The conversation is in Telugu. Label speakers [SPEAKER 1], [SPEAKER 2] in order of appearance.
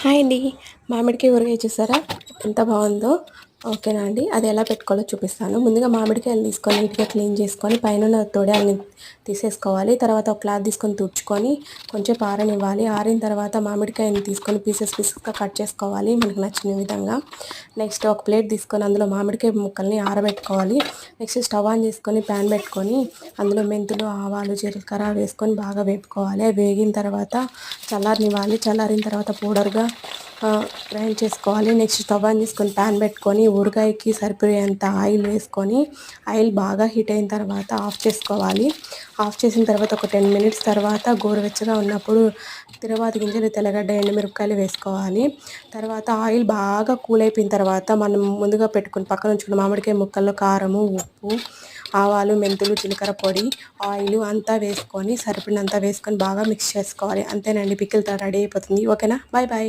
[SPEAKER 1] హాయ్ అండి. మామిడికాయ ఊరగాయ చూసారా ఎంత బాగుందో. ఓకేనా అండి? అది ఎలా పెట్టుకోవాలో చూపిస్తాను. ముందుగా మామిడికాయలు తీసుకొని నీట్గా క్లీన్ చేసుకొని పైన తొడాలని తీసేసుకోవాలి. తర్వాత ఒక క్లాత్ తీసుకొని తుడుచుకొని కొంచెం ఆరనివ్వాలి ఆరిన తర్వాత మామిడికాయని తీసుకొని పీసెస్ పీసెస్గా కట్ చేసుకోవాలి మనకు నచ్చిన విధంగా. నెక్స్ట్ ఒక ప్లేట్ తీసుకొని అందులో మామిడికాయ ముక్కల్ని ఆరబెట్టుకోవాలి. నెక్స్ట్ స్టవ్ ఆన్ చేసుకొని ప్యాన్ పెట్టుకొని అందులో మెంతులు ఆవాలు జీలకర్ర వేసుకొని బాగా వేపుకోవాలి. వేగిన తర్వాత చల్లారనివ్వాలి. చల్లారిన తర్వాత పౌడర్గా గ్రైండ్ చేసుకోవాలి. నెక్స్ట్ స్టవ్ తీసుకొని ప్యాన్ పెట్టుకొని ఊరగాయకి సరిపోయేంత ఆయిల్ వేసుకొని ఆయిల్ బాగా హీట్ అయిన తర్వాత ఆఫ్ చేసుకోవాలి. ఆఫ్ చేసిన తర్వాత ఒక టెన్ మినిట్స్ తర్వాత గోరువెచ్చగా ఉన్నప్పుడు తిరువాత గింజలు తెల్లగడ్డ ఎండుమిరపకాయలు వేసుకోవాలి. తర్వాత ఆయిల్ బాగా కూల్ అయిపోయిన తర్వాత మనం ముందుగా పెట్టుకుని పక్కన ఉంచుకున్న మామిడికాయ ముక్కల్లో కారము ఉప్పు ఆవాలు మెంతులు జీలకర్ర పొడి ఆయిల్ అంతా వేసుకొని సరిపడినంతా వేసుకొని బాగా మిక్స్ చేసుకోవాలి. అంతేనండి. పిక్కిలతో రెడీ అయిపోతుంది. ఓకేనా? Bye bye.